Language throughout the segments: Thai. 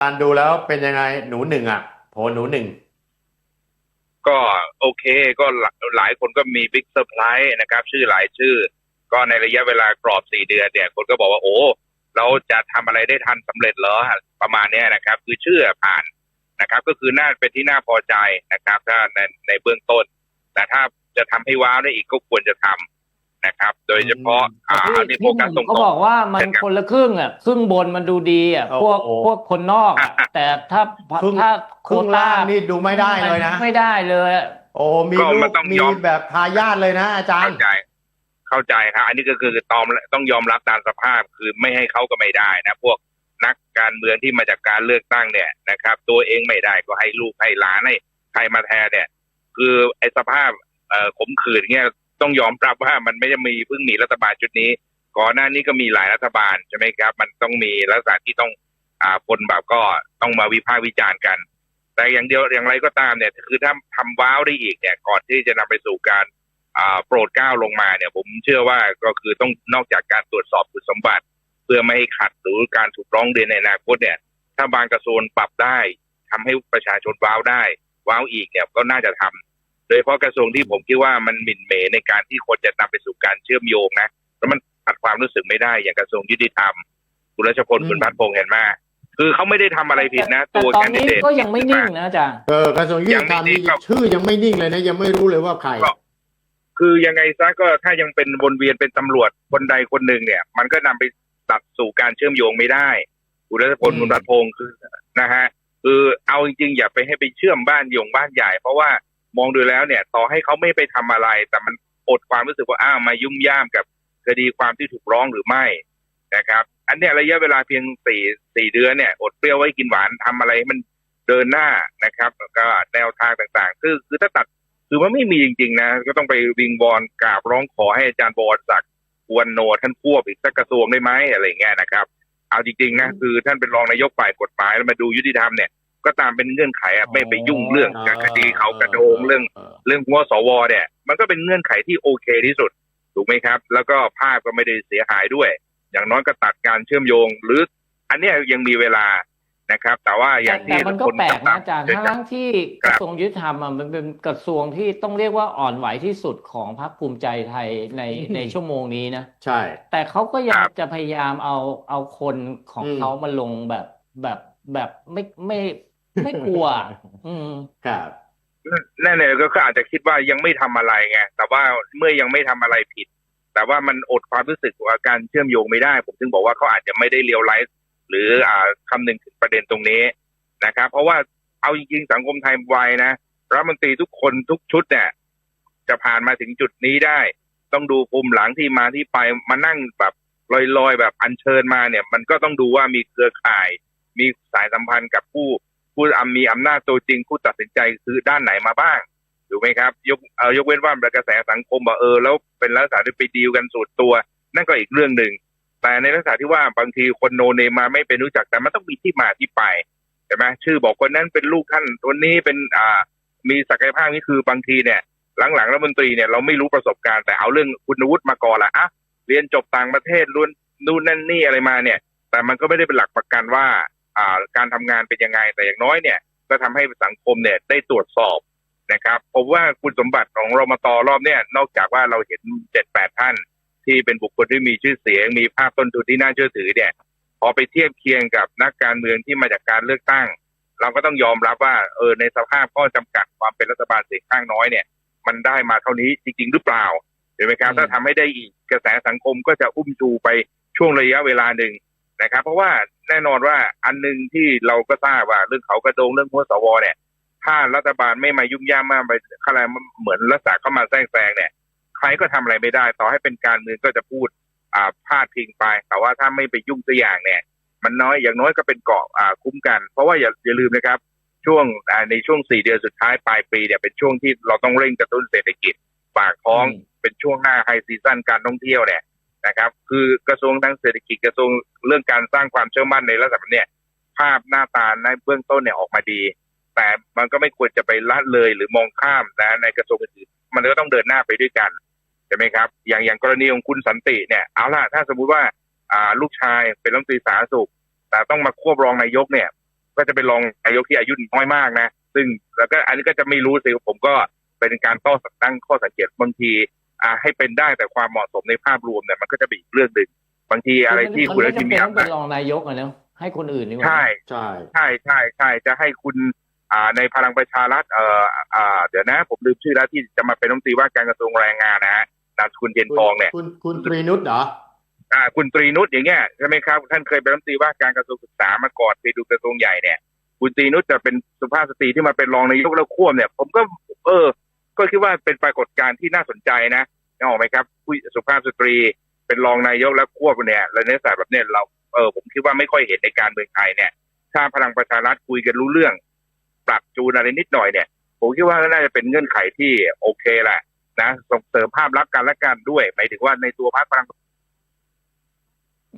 การดูแล้วเป็นยังไงหนูหนึ่งอะโผหนูหนึ่งก็โอเคก็หลายคนก็มีบิ๊กเซอร์ไพรส์นะครับ ชื่อหลายชื่อ ก็ในระยะเวลากรอบสี่เดือนเนี่ย คนก็บอกว่าโอ้ เราจะทำอะไรได้ทันสำเร็จเหรอประมาณนี้นะครับ คือเชื่อผ่านนะครับ ก็คือน่าเป็นที่น่าพอใจนะครับ ถ้าในในเบื้องต้น แต่ถ้าจะทำให้ว้าวได้อีกก็ควรจะทำ นะครับ โดยเฉพาะอ่าพี่อันนี้โฟพี่หกัสนุ่ตมรงเขาๆบอกว่ามันเช่นกันคนละครึ่งอะครึ่งบนมันดูดีอะพวกพวกคนนอกอะแต่ถ้าครึ่งถ้าครึ่งล่างนี่ดูไม่ได้เลยนะไม่ได้เลยอะโอ้มีก็ลูมันกต้องมียอมแบบทายาทเลยนะ อาจารเข้าย์ใจเข้าใจครับ อันนี้ก็คือตอมต้องยอมรับตามสภาพคือไม่ให้เขาก็ไม่ได้นะ พวกนักการเมืองที่มาจากการเลือกตั้งเนี่ยนะครับ ตัวเองไม่ได้ก็ให้ลูกให้หลานให้ใครมาแทนเนี่ย คือไอ้สภาพเอ่อขมขื่นเนี่ย ต้องยอมรับว่ามันไม่ได้มีเพิ่งมีรัฐบาลชุดนี้ ก่อนหน้านี้ก็มีหลายรัฐบาลใช่ไหมครับ มันต้องมีลักษณะที่ต้องอ่าคนแบบก็ต้องมาวิพากษ์วิจารณ์กัน แต่อย่างเดียวอย่างไรก็ตามเนี่ยคือถ้าทำว้าวได้อีกเนี่ยก่อนที่จะนำไปสู่การอ่าโปรดเกล้าลงมาเนี่ย ผมเชื่อว่าก็คือต้องนอกจากการตรวจสอบคุณสมบัติ เพื่อไม่ให้ขัดหรือการถูกร้องเรียนในอนาคตเนี่ย ถ้าบางกระทรวงปรับได้ทำให้ประชาชนว้าวได้ว้าวอีกเนี่ยก็น่าจะทำ โดยเฉพาะกระทรวงที่ผมคิดว่ามันหมิ่นเหมในการที่คนจะนำไปสู่การเชื่อมโยงนะแล้วมันตัดความรู้สึกไม่ได้อย่างกระทรวงยุติธรรมคุณรัชพลอืมคุณพัฒพงษ์เห็นไหมคือเขาไม่ได้ทำอะไรผิดนะแต่ตัวตอแคนนดินี้เดตก็ยังไม่นิ่งนะอาจารย์เออกระทรวงยุติธรรมนี่ยังไม่นิ่งครับชื่อยังไม่นิ่งเลยนะ ยังไม่รู้เลยว่าใครก็คือยังไงซะก็ถ้ายังเป็นวนเวียนเป็นตำรวจคนใดคนหนึ่งเนี่ย มันก็นำไปตัดสู่การเชื่อมโยงไม่ได้คุณรัชพลอืมคุณรัฐพงศ์คือนะฮะคือเอาจริงๆอย่าไปให้ไปเชื่อมบ้านโยงบ้านใหญ่ เพราะว่า มองดูแล้วเนี่ย ต่อให้เขาไม่ไปทำอะไร แต่มันอดความรู้สึกว่าอ้าวมายุ่มย่ามกับคดีความที่ถูกร้องหรือไม่นะครับ อันเนี้ยระยะเวลาเพียงสี่สี่เดือนเนี่ยอดเปรี้ยวไว้กินหวานทำอะไรให้มันเดินหน้านะครับก็แนวทางต่างๆ คือคือถ้าตัดคือมันไม่มีจริง ๆ นะ ก็ต้องไปวิงวอนกราบร้องขอให้อาจารย์บวรศักดิ์ควรโนท่านควบอีกสักกระทรวงได้ไหมอะไรเงี้ยนะครับ เอาจริงๆนะคือท่านเป็นรองนายกฝ่ายกฎหมายแล้วมาดูยุติธรรมเนี่ย ก็ตามเป็นเงื่อนไขอะไม่ไปยุ่งเรื่องคดีเขากระโดงเรื่องเรื่องหัวสวเนี่ยมันก็เป็นเงื่อนไขที่โอเคที่สุดถูกไหมครับ แล้วก็ภาพก็ไม่ได้เสียหายด้วย อย่างน้อยก็ตัดการเชื่อมโยง หรือ อันเนี้ยยังมีเวลานะครับ แต่ว่าอแต่ย่างแต่ที่มันก็คนแปลกต่านะงอาจารย์ๆจะทั้งที่คกรับระทรวงยุติธรรมอะมันเป็นกระทรวงที่ต้องเรียกว่าอ่อนไหวที่สุดของพรรคภูมิใจไทยในอืมในชั่วโมงนี้นะใช่ แต่เขาก็ยัคงรับจะพยายามเอาเอาคนของอืมเขามาลงแบบแบบแบบไม่ไม่ ไม่กลัว อืมครับนั่นเนี่ยก็อาจจะคิดว่ายังไม่ทำอะไรไงแต่ว่าเมื่อยังไม่ทำอะไรผิด แต่ว่ามันอดความรู้สึกว่าการเชื่อมโยงไม่ได้ ผมถึงบอกว่าเขาอาจจะไม่ได้เลียวไลฟ์หรืออ่าคำนึงถึงประเด็นตรงนี้นะครับ เพราะว่าเอาจริงๆสังคมไทยไวนะรัฐมนตรีทุกคนทุกชุดเนี่ย จะผ่านมาถึงจุดนี้ได้ ต้องดูภูมิหลังที่มาที่ไปมานั่งแบบลอยๆ แบบอัญเชิญมาเนี่ย มันก็ต้องดูว่ามีเครือข่าย มีสายสัมพันธ์กับผู้ ผู้มีอำนาจตัวจริงผู้ตัดสินใจคือด้านไหนมาบ้างถูกไหมครับ ยกเอ่อยกเว้นว่ากระแสสังคมบอกเออแล้วเป็นลักษณะที่ไปดีลกันสูตรตัว นั่นก็อีกเรื่องหนึ่งแต่ในลักษณะที่ว่าบางทีคนโนเนมาไม่เป็นรู้จักแต่มันต้องมีที่มาที่ไปใช่ไหมชื่อบอกคนนั้นเป็นลูกท่านคนนี้เป็นอ่ามีศักยภาพนี่คือบางทีเนี่ยหลังๆรัฐมนตรีเนี่ยเราไม่รู้ประสบการณ์แต่เอาเรื่องคุณวุฒิมาก่อนละอะเรียนจบต่างประเทศล้วนนู่นนั่นนี่อะไรมาเนี่ย แต่มันก็ไม่ได้เป็นหลักประกันว่า การทำงานเป็นยังไงแต่อย่างน้อยเนี่ย ก็ทำให้สังคมเนี่ยได้ตรวจสอบนะครับผมว่าคุณสมบัติของรมตรอบเนี่ยนอกจากว่าเราเห็นเจ็ดแปดท่าน ที่เป็นบุคคลที่มีชื่อเสียง มีภาพต้นทุนที่น่าเชื่อถือเนี่ยพอไปเทียบเคียงกับนักการเมืองที่มาจากการเลือกตั้ง เราก็ต้องยอมรับว่าเออในสภาพข้อจำกัดความเป็นรัฐบาลเสียงข้างน้อยเนี่ย มันได้มาเท่านี้จริง ๆ หรือเปล่าเห็นไหมครับถ้าทำให้ได้อีกกระแสสังคมก็จะอุ้มชูไปช่วงระยะเวลาหนึ่ง นะครับ เพราะว่าแน่นอนว่าอันหนึ่งที่เราก็ทราบว่าเรื่องเขากระโดงเรื่องหัวสวเนี่ย ถ้ารัฐบาลไม่มายุ่งย่ามมากไปอะไรเหมือนรักษาเข้ามาแทรกแซงเนี่ยใครก็ทำอะไรไม่ได้ ต่อให้เป็นการเมืองก็จะพูดอ่าพาดพิงไป แต่ว่าถ้าไม่ไปยุ่งตัวอย่างเนี่ย มันน้อยอย่างน้อยก็เป็นเกราะอ่าคุ้มกัน เพราะว่าอย่าอย่าลืมนะครับ ช่วงอ่าในช่วงสี่เดือนสุดท้ายปลายปีเนี่ยเป็นช่วงที่เราต้องเร่งกระตุ้นเศรษฐกิจปากท้องอืมเป็นช่วงหน้าไฮซีซั่นการท่องเที่ยวเนี่ย นะครับ คือกระทรวงทางเศรษฐกิจกระทรวงเรื่องการสร้างความเชื่อมั่นในระดับเนี่ย ภาพหน้าตาในเบื้องต้นเนี่ยออกมาดี แต่มันก็ไม่ควรจะไปละเลยหรือมองข้ามนะในกระทรวงอื่นมันก็ต้องเดินหน้าไปด้วยกันใช่ไหมครับ อย่างอย่างกรณีของคุณสันติเนี่ยเอาล่ะถ้าสมมุติว่าอ่าลูกชายเป็นรัฐมนตรีสาธารณสุข แต่ต้องมาควบรองนายกเนี่ย ก็จะเป็นรองนายกที่อายุน้อยมากนะ ซึ่งแล้วก็อันนี้ก็จะไม่รู้สิผมก็เป็นการต้อตั้งข้อสังเกตบางที ให้เป็นได้แต่ความเหมาะสมในภาพรวมเนี่ยมันก็จะเป็นอีกเรื่องหนึ่งบางทีอะไรที่คุณมัอนุนทิไม่นจำมีเป็นต้องเป็อำนาจนรองนายกอะเนาะให้คนอื่นดีกว่าใช่ใช่ใช่ใช่ใช่จะให้คุณอ่าในพลังประชารัฐเอ่ออ่าเดี๋ยวนะ ผมลืมชื่อแล้วที่จะมาเป็นรัฐมนตรีว่าการกระทรวงแรงงานนะฮะนามสกุลเย็นทองเนี่ยคุณคุณตรีนุชเหรออ่าคุณตรีนุชอย่างเงี้ยใช่ไหมครับท่านเคยเป็นรัฐมนตรีว่าการกระทรวงศึกษามาก่อนไปดูกระทรวงใหญ่เนี่ยคุณตรีนุชจะเป็นสุภาพสตรีที่มาเป็นรองนายกแล้วควบเนี่ย ผมก็ เออ ก็คิดว่าเป็นปรากฏการณ์ที่น่าสนใจนะนึกออกไหมครับผู้สุภาพสตรีเป็นรองนายกแล้วควบเนี่ยและในสายแบบเนี้ยเราเออผมคิดว่าไม่ค่อยเห็นในการเมืองไทยเนี่ย ถ้าพลังประชารัฐคุยกันรู้เรื่อง ปรับจูนอะไรนิดหน่อยเนี่ย ผมคิดว่าน่าจะเป็นเงื่อนไขที่โอเคแหละนะส่งเสริมภาพลักษณ์กันและกันด้วยหมายถึงว่าในตัวพรรคพลัง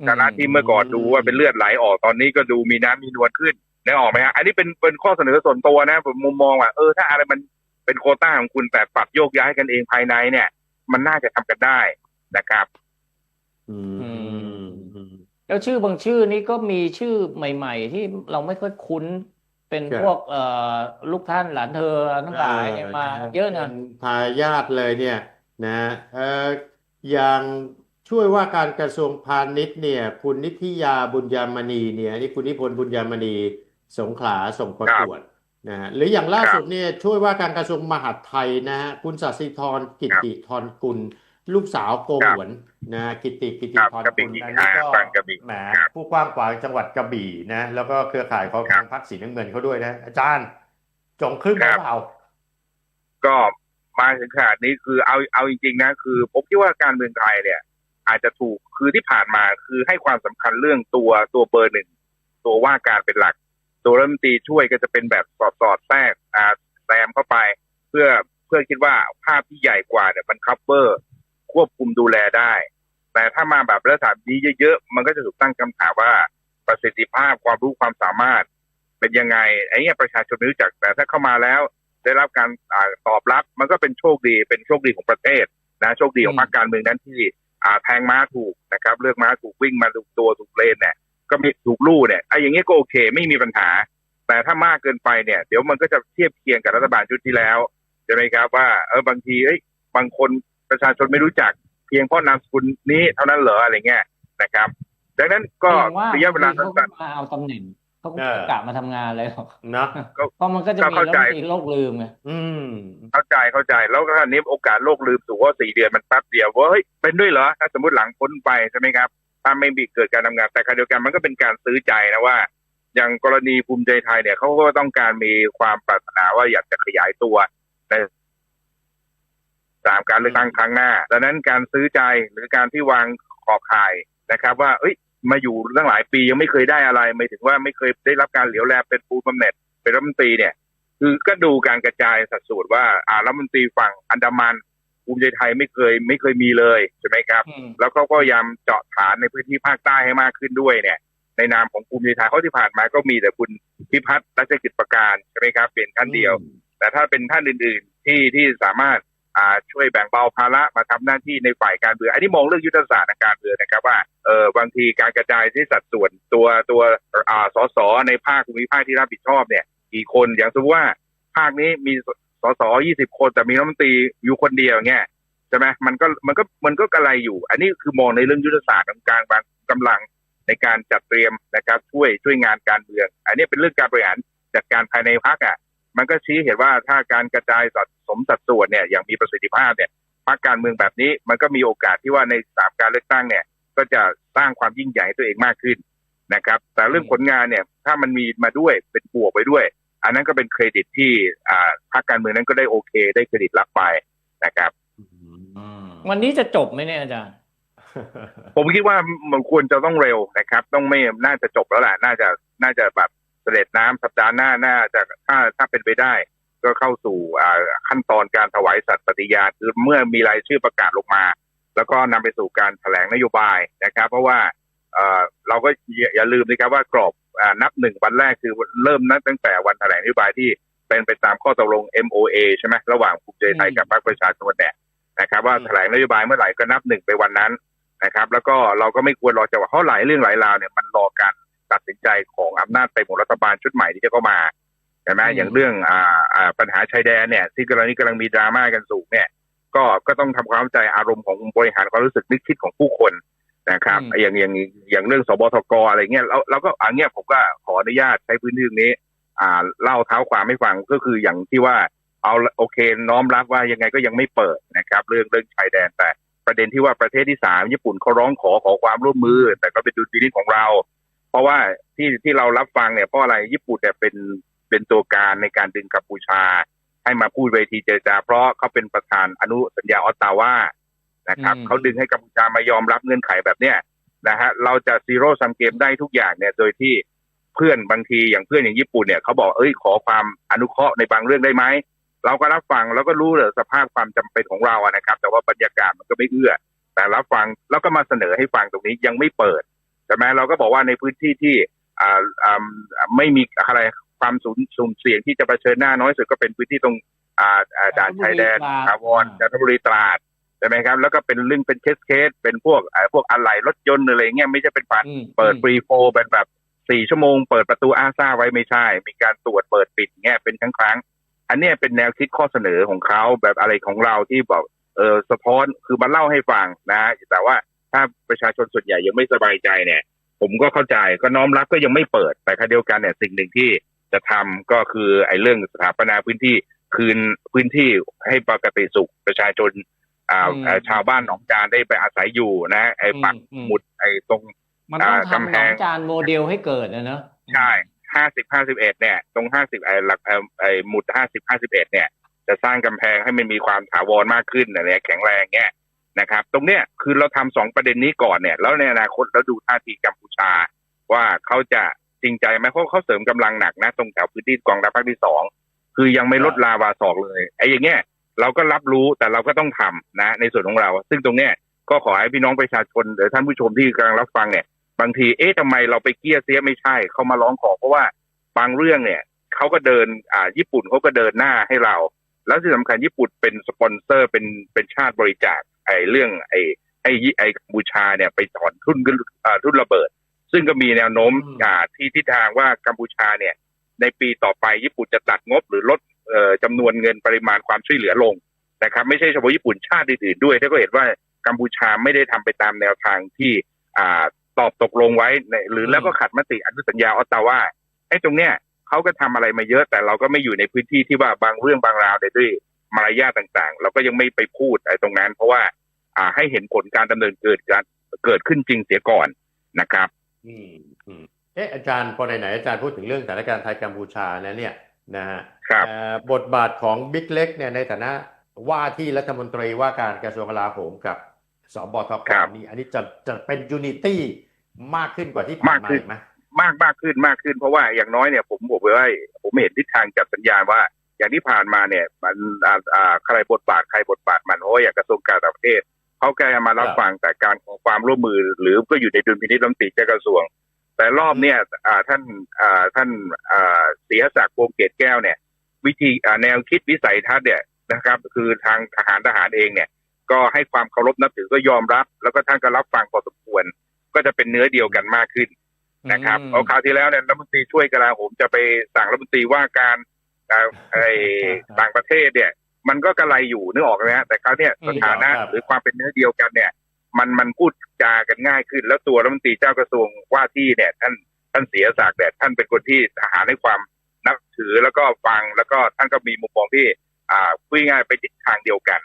การที่เมื่อก่อนดูว่าเป็นเลือดไหลออกตอนนี้ก็ดูมีน้ำมีนวลขึ้นนึกออกไหมฮะอันนี้เป็นเป็นข้อเสนอส่วนตัวนะผมมุมมองว่าเออถ้าอะไรมัน เป็นโควต้าของคุณแต่ปรับโยกย้ายกันเองภายในเนี่ย มันน่าจะทำกันได้นะครับอืมอืมอืม แล้วชื่อบางชื่อนี้ก็มีชื่อใหม่ ๆ ที่เราไม่ค่อยคุ้นเป็นครับพวกเอ่อลูกท่านหลานเธอทั้งหลายเนี่ยมา เยอะนะป็ทายาทเลยเนี่ย นะเอ่ออย่างช่วยว่าการกระทรวงพาณิชย์เนี่ย คุณนิธิยาบุญยามณีเนี่ยนี่คุณนิพนธ์บุญยามณีสงขลาส่งประกวด นะฮะหรืออย่างล่าครับสุดเนี่ยช่วยว่าการกระทรวงมหาดไทยนะฮะคุณศศิธรกิตติธรกุล ลูกสาวโกครับหวนนะฮะกิตติกิตติครับธรกระบี่กุลอันอ่านี้ก็ฟังกระบี่แหมครับผู้กว้างขวางจังหวัดกระบี่นะ แล้วก็เครือข่ายของครัทาบงพรรคสีน้ำเงินเขาด้วยนะ อาจารย์จงครึ่งหครืรัอบเปล่าก็มาถึงขนาดนี้คือเอาเอาจริงๆนะ คือผมคิดว่าการเมืองไทยเนี่ย อาจจะถูกคือที่ผ่านมาคือให้ความสำคัญเรื่องตัวตัวเบอร์หนึ่งตัวว่าการเป็นหลัก ตัวรัฐมนตรีช่วยก็จะเป็นแบบสอดสอดแทรกอ่าแซมเข้าไป เพื่อเพื่อคิดว่าภาพที่ใหญ่กว่าเนี่ยมันคัฟเวอร์ควบคุมดูแลได้ แต่ถ้ามาแบบระดับนี้เยอะๆ มันก็จะถูกตั้งคำถามว่าประสิทธิภาพความรู้ความสามารถ เป็นยังไงไอ้เนี่ยประชาชนไม่รู้จักแต่ถ้าเข้ามาแล้ว ได้รับการอตอบรับมันก็เป็นโชคดีเป็นโชคดีของประเทศนะโชคดีของพรรคการเมืองนั้นที่อ่าแทงม้าถูกนะครับ เลือกม้าถูกวิ่งมาถูกตัวถูกเลนเนี่ย ก็มีถูกลู่เนี่ยไอ้อย่างเงี้ยก็โอเค ไม่มีปัญหา แต่ถ้ามากเกินไปเนี่ย เดี๋ยวมันก็จะเทียบเคียงกับรัฐบาลชุดที่แล้วใช่ไหมครับว่าเออบางทีเอ้ยบางคนประชาชนไม่รู้จัก เพียงเพราะนามสกุลนี้เท่านั้นเหรออะไรเงี้ยนะครับ ดังนั้นก็เพียงว่าระยะเวลาบางทีสั้นเขาก็มาเอาตำแหน่งเขาก็เออกะมาทำงานเลยหรอกเนาะเพราะมันก็จะก็มีเข้ารัฐใจมนตรีโลกลืมไงอืมๆเข้าใจเข้าใจแล้วก็อันนี้โอกาสโลกลืมสูงว่าสี่เดือนมันแป๊บเดียวว่าเฮ้ยเป็นด้วยเหรอถ้าสมมติหลังพ้นไปใช่ไหมครับ ถ้าไม่มีเกิดการทำงานแต่ขณะเดียวกันมันก็เป็นการซื้อใจนะว่า อย่างกรณีภูมิใจไทยเนี่ยเขาก็ต้องการมีความปรารถนาว่าอยากจะขยายตัวในสามการเลือกตั้งครั้งหน้า ดังนั้นการซื้อใจหรือการที่วางขอบข่ายนะครับ ว่า เอ้ย มาอยู่ตั้งหลายปียังไม่เคยได้อะไร ไม่ถึงว่าไม่เคยได้รับการเหลียวแลเป็นปูบำเหน็จเป็นรัฐมนตรีเนี่ย คือก็ดูการกระจายสัดส่วนว่า อ่ารัฐมนตรีฝั่งอันดามัน ภูมิใจไทยไม่เคยไม่เคยมีเลยใช่ไหมครับอืมแล้วเขาก็พยายามเจาะฐานในพื้นที่ภาคใต้ให้มากขึ้นด้วยเนี่ย ในนามของภูมิใจไทยเขาที่ผ่านมาก็มีแต่คุณพิพัฒน์รัชกิจประการใช่ไหมครับเป็นท่านเดียว แต่ถ้าเป็นท่านอื่น ๆ ที่ที่สามารถอ่าช่วยแบ่งเบาภาระมาทำหน้าที่ในฝ่ายการเมืองอันนี้มองเรื่องยุทธศาสตร์ทางการเมืองนะครับว่าเออบางทีการกระจายที่สัดส่วนตัวตัวอ่าสสในภาคภูมิภาคที่รับผิดชอบเนี่ยกี่คนอย่างสมมติว่าภาคนี้มี สสยี่สิบคนแต่มีรัฐมนตรีอยู่คนเดียวเงี้ยใช่ไหมมันก็มันก็มันก็กระไรอยู่ อันนี้คือมองในเรื่องยุทธศาสตร์ของการวางกำลังในการจัดเตรียมนะครับช่วยช่วยงานการเมือง อันนี้เป็นเรื่องการบริหารจัดการภายในพรรคอะ มันก็ชี้เห็นว่าถ้าการกระจายสัดสมสัดส่วนเนี่ยอย่างมีประสิทธิภาพเนี่ยพรรคการเมืองแบบนี้ มันก็มีโอกาสที่ว่าในสามการเลือกตั้งเนี่ย ก็จะสร้างความยิ่งใหญ่ให้ตัวเองมากขึ้นนะครับ แต่เรื่องผลงานเนี่ย ถ้ามันมีมาด้วยเป็นบวกไปด้วย อันนั้นก็เป็นเครดิตที่อ่าพรรคการเมืองนั้นก็ได้โอเค ได้เครดิตรับไปนะครับวันนี้จะจบไหมเนี่ยอาจารย์ผมคิดว่ามันควรจะต้องเร็วนะครับ ต้องไม่น่าจะจบแล้วแหละน่าจะน่าจะแบบเสด็จน้ำสัปดาห์หน้าน่าจะถ้าถ้าเป็นไปได้ ก็เข้าสู่อ่าขั้นตอนการถวายสัตย์ปฏิญาณคือเมื่อมีรายชื่อประกาศลงมา แล้วก็นำไปสู่การแถลงนโยบายนะครับ เพราะว่า เอ่อเราก็อย่าอย่าลืมนะครับว่ากรอบอ่านับหนึ่งวันแรกคือเริ่มนับตั้งแต่วันแถลงนโยบายที่เป็นไปตามข้อตกลง MOA ใช่ไหมระหว่างภูมิใจไทยกับพรรคประชาชนเนี่ยนะครับ ว่าอืมแถลงนโยบายเมื่อไหร่ก็นับหนึ่งไปวันนั้นนะครับ แล้วก็เราก็ไม่ควรรอจังหวะเพราะหลายเรื่องหลายราวเนี่ยมันรอการแถตัดสินใจของอำนาจเต็มของรัฐบาลชุดใหม่ที่จะเข้ามาใช่ไหมอืมอย่างเรื่องอ่าอ่าปัญหาชายแดนเนี่ยที่กำลังนี้กำลังมีดราม่ากันสูงเนี่ย ก็ก็ต้องทำความเข้าใจอารมณ์ของบริหารความรู้สึกนึกคิดของผู้คน นะครับอืมอย่างอย่างอย่างเรื่องสบทกอะไรเงี้ยเราเราก็อันเนี้ยผมก็ขออนุญาตใช้พื้นที่ตรงนี้ อ่าเล่าเท้าความให้ฟังก็คืออย่างที่ว่าเอาโอเคน้อมรับว่ายังไงก็ยังไม่เปิดนะครับ เรื่องเรื่องชายแดนแต่ประเด็นที่ว่าประเทศที่สามญี่ปุ่นเขาร้องขอขอความร่วมมือ แต่ก็เป็นดุลพินิจของเรา เพราะว่าที่ที่เรารับฟังเนี่ยเพราะอะไรญี่ปุ่นเนี่ยเป็นเป็นตัวการในการดึงกัมพูชา ให้มาพูดเวทีเจรจาเพราะเขาเป็นประธานอนุสัญญาออตตาวา นะครับอืมเขาดึงให้กัมพูชามายอมรับเงื่อนไขแบบเนี้ยนะฮะเราจะซีโร่ซัมเกมได้ทุกอย่างเนี่ย โดยที่เพื่อนบางทีอย่างเพื่อนอย่างญี่ปุ่นเนี่ยเขาบอกเอ้ยขอความอนุเคราะห์ในบางเรื่องได้ไหมเราก็รับฟังแล้วก็รู้เลยสภาพความจำเป็นของเราอะนะครับ แต่ว่าบรรยากาศมันก็ไม่เอื้อ แต่รับฟังแล้วก็มาเสนอให้ฟังตรงนี้ยังไม่เปิดใช่ไหมเราก็บอกว่าในพื้นที่ที่อ่าอ่าไม่มีอะไรความสูญสุ่มเสี่ยงที่จะเผชิญหน้าน้อยสุดก็เป็นพื้นที่ตรงอ่าอ่าด่านชายแดนจันทบุรีตราดถาวรจันทบุรีตราดใช่ไหมครับ แล้วก็เป็นเรื่องเป็นเคสเคสเป็นพวกอ่าพวกอะไหล่รถยนต์อะไรเงี้ยไม่ใช่เป็นปานอืมเปิดอืมฟรีโฟร์เป็นแบบสี่ชั่วโมงเปิดประตูอาซ่าไว้ไม่ใช่ มีการตรวจเปิดปิดเงี้ยเป็นครั้งครั้งๆอันเนี้ยเป็นแนวคิดข้อเสนอของเขาแบบอะไรของเราที่บอกเออสะท้อนคือมาเล่าให้ฟังนะ แต่ว่าถ้าประชาชนส่วนใหญ่ยังไม่สบายใจเนี่ย ผมก็เข้าใจก็น้อมรับก็ยังไม่เปิดแต่ขณะเดียวกันเนี่ยสิ่งหนึ่งที่จะทำก็คือไอ้เรื่องสถาปนาพื้นที่คืนพื้นที่ให้ปกติสุขประชาชน อ่าอืมเอ่อชาวบ้านหนองจานได้ไปอาศัยอยู่นะไอ้ปักอืมหมุดไอ้ตรงมันต้องอ่าทำกำหแพนองงจานโมเดลให้เกิดนะเนอะใช่ห้าสิบห้าสิบเอ็ดเนี่ย ตรงห้าสิบไอ้หลักไอ้ไอ้หมุดห้าสิบห้าสิบเอ็ดเนี่ย จะสร้างกำแพงให้มันมีความถาวรมากขึ้นอะไรแข็งแรงเนี่ยนะครับ ตรงเนี้ยคือเราทำสองประเด็นนี้ก่อนเนี่ย แล้วในอนาคตเราดูท่าทีกัมพูชา ว่าเขาจะจริงใจไหมเพราะเขาเสริมกำลังหนักนะ ตรงแถวพื้นที่กองทัพภาคที่สองคือยังไม่ลดลาวาศอกเลยไอ้อย่างเงี้ย เราก็รับรู้แต่เราก็ต้องทำนะ ในส่วนของเรา ซึ่งตรงเนี้ยก็ขอให้พี่น้องประชาชนหรือท่านผู้ชมที่กำลังรับฟังเนี่ยบางทีเอ๊ะทำไมเราไปเกลี้ยเสียไม่ใช่เขามาร้องขอเพราะว่าบางเรื่องเนี่ยเขาก็เดินอ่าญี่ปุ่นเขาก็เดินหน้าให้เรา แล้วที่สำคัญญี่ปุ่นเป็นสปอนเซอร์เป็นเป็นชาติบริจาคไอ้เรื่องไอ้ไอ้ไอ้กัมพูชาเนี่ยไปถอนทุนกันอ่าทุนระเบิด ซึ่งก็มีแนวโน้มอืมอ่าที่ทิศทางว่ากัมพูชาเนี่ย ในปีต่อไปญี่ปุ่นจะตัดงบหรือลดเอ่อ จำนวนเงินปริมาณความช่วยเหลือลงนะครับไม่ใช่เฉพาะญี่ปุ่นชาติอื่นๆด้วยถ้าก็เห็นว่ากัมพูชาไม่ได้ทำไปตามแนวทางที่อ่าตอบตกลงไว้ในหรือแล้วก็ขัดมติอนุสัญญาออตตาวาไอ้ตรงเนี้ยเขาก็ทำอะไรมาเยอะแต่เราก็ไม่อยู่ในพื้นที่ที่ว่าบางเรื่องบางราวเนี่ยด้วยมารยาทต่างๆ เราก็ยังไม่ไปพูดไอ้ตรงนั้น เพราะว่าอ่าให้เห็นผลการดำเนินเกิดการเกิดขึ้นจริงเสียก่อนนะครับอืมอืมเอ๊ะอาจารย์พอไหนๆอาจารย์พูดถึงเรื่องสถานการณ์ไทยกัมพูชาแล้วเนี่ย นะฮะครับเอ่อบทบาทของบิ๊กเล็กเนี่ยในฐานะว่าที่รัฐมนตรีว่าการกระทรวงกลาโหมกับสบทกครับนี่อันนี้จะจะเป็นยูนิตี้มากขึ้นกว่าที่ผ่านมากมาขึ้นอีกไหมมากมากขึ้นมากขึ้นเพราะว่าอย่างน้อยเนี่ยผมบอกไว้ว่าผมเห็นทิศทางจับสัญญาณว่า อย่างที่ผ่านมาเนี่ย มันอ่าอ่าใครบทบาทใครบทบาทมันโอ้ยอย่างกระทรวงการต่างประเทศเขาแกมารับฟังแต่การขอความร่วมมือ หรือก็อยู่ในดุลพินิจรัฐมนตรีเจ้ากระทรวง แต่รอบเนี่ยอ่าท่านอ่าท่านอ่าศรีศักดิ์วงศ์เกตแก้วเนี่ย วิธีอ่าแนวคิดวิสัยทัศน์เนี่ยนะครับ คือทางทหารทหารเองเนี่ย ก็ให้ความเคารพนับถือก็ยอมรับ แล้วก็ท่านก็รับฟังพอสมควร ก็จะเป็นเนื้อเดียวกันมากขึ้นนะครับอืมเอาคราวที่แล้วเนี่ยรัฐมนตรีช่วยกลาโหมจะไปสั่งรัฐมนตรีว่าการอ่าไอ้ต่างประเทศเนี่ย มันก็กระไรอยู่นึกออกไหมฮะแต่คราวเนี้ยอืมสถานะหรือความเป็นเนื้อเดียวกันเนี่ย มันมันพูดจากันง่ายขึ้น แล้วตัวรัฐมนตรีเจ้ากระทรวงว่าที่เนี่ยท่านท่านเสียศักดิ์เนี่ยท่านเป็นคนที่ทหารให้ความนับถือแล้วก็ฟังแล้วก็ท่านก็มีมุมมองที่อ่าพูดง่ายๆไปทิศทางเดียวกัน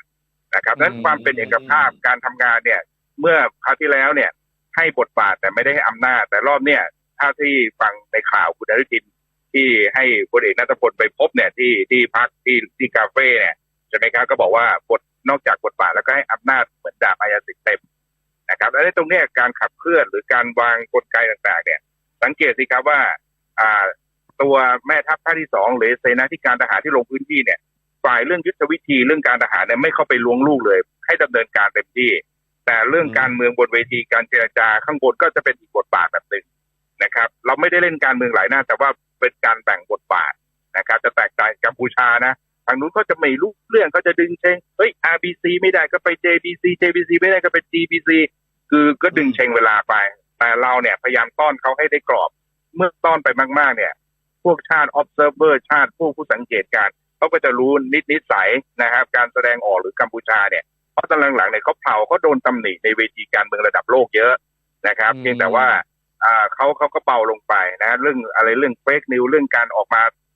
นะครับดังนั้นอืมความเป็นเอกภาพการทำงานเนี่ย เมื่อคราวที่แล้วเนี่ย ให้บทบาทแต่ไม่ได้ให้อำนาจ แต่รอบเนี่ยถ้าที่ฟังในข่าวคุณอนุทินที่ให้พลเอกนัทพลไปพบเนี่ยที่ที่พักที่ที่คาเฟ่เนี่ยใช่ไหมครับก็บอกว่าบทนอกจากบทบาทแล้วก็ให้อำนาจเหมือนดาบอายาสิทธิ์เต็ม นะครับแล้วในตรงนี้การขับเคลื่อนหรือการวางกลไกต่างๆ เนี่ย สังเกตสิครับว่าอ่าตัวแม่ทัพภาคที่สองหรือเสนาธิการทหารที่ลงพื้นที่เนี่ยฝ่ายเรื่องยุทธวิธีเรื่องการทหารเนี่ยไม่เข้าไปล้วงลูกเลย ให้ดำเนินการเต็มที่ แต่เรื่องการเมืองบนเวทีการเจรจาข้างบนก็จะเป็นอีกบทบาทแบบหนึ่งนะครับ เราไม่ได้เล่นการเมืองหลายหน้า แต่ว่าเป็นการแบ่งบทบาทนะครับ จะแตกต่างกัมพูชานะ ทางนู้นเขาจะไม่รู้เรื่องเขาจะดึงเชงเฮ้ย RBC ไม่ได้ก็ไป JBC JBC ไม่ได้ก็ไป GBC คือก็ดึงเชงเวลาไป แต่เราเนี่ยพยายามต้อนเขาให้ได้กรอบ เมื่อต้อนไปมาก ๆ เนี่ย พวกชาติ observer ชาติผู้ผู้สังเกตการณ์เขาก็จะรู้นิดนิสัยนะครับ การแสดงออกหรือกัมพูชาเนี่ยเพราะตอนหลังๆเนี่ยเขาเผาเขาโดนตำหนิในเวทีการเมืองระดับโลกเยอะนะครับอืมเพียงแต่ว่าอ่าเขาเขาก็เบาลงไปนะเรื่องอะไรเรื่องเฟกนิวเรื่องการออกมาอ่า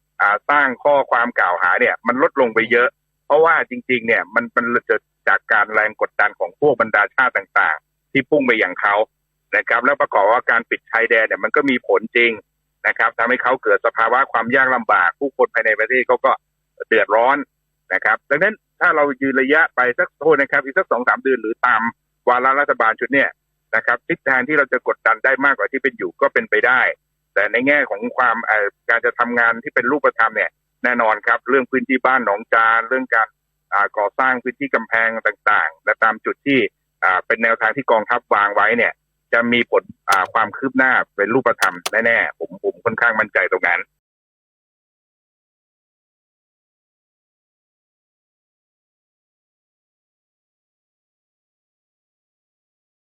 สร้างข้อความกล่าวหาเนี่ยมันลดลงไปเยอะ เพราะว่าจริง ๆ เนี่ยมันมันเกิดจากการแรงกดดันของพวกบรรดาชาติต่างๆ ที่พุ่งไปอย่างเขานะครับ แล้วประกอบว่าการปิดชายแดนเนี่ยมันก็มีผลจริงนะครับทำให้เขาเกิดสภาวะความยากลำบาก ผู้คนภายในประเทศเขาก็เดือดร้อนนะครับ ดังนั้นถ้าเรายืนระยะไปสักโทษนะครับ อีกสักสองสามเดือนหรือตามวาระรัฐบาลชุดเนี่ยนะครับทิศทางที่เราจะกดดันได้มากกว่าที่เป็นอยู่ก็เป็นไปได้ แต่ในแง่ของความการจะทำงานที่เป็นรูปธรรมเนี่ยแน่นอนครับ เรื่องพื้นที่บ้านหนองจานเรื่องการก่อสร้างพื้นที่กำแพงต่างๆ และตามจุดที่เป็นแนวทางที่กองทัพวางไว้เนี่ย จะมีผลความคืบหน้าเป็นรูปธรรมแน่ๆผมผมค่อนข้างมั่นใจตรงนั้น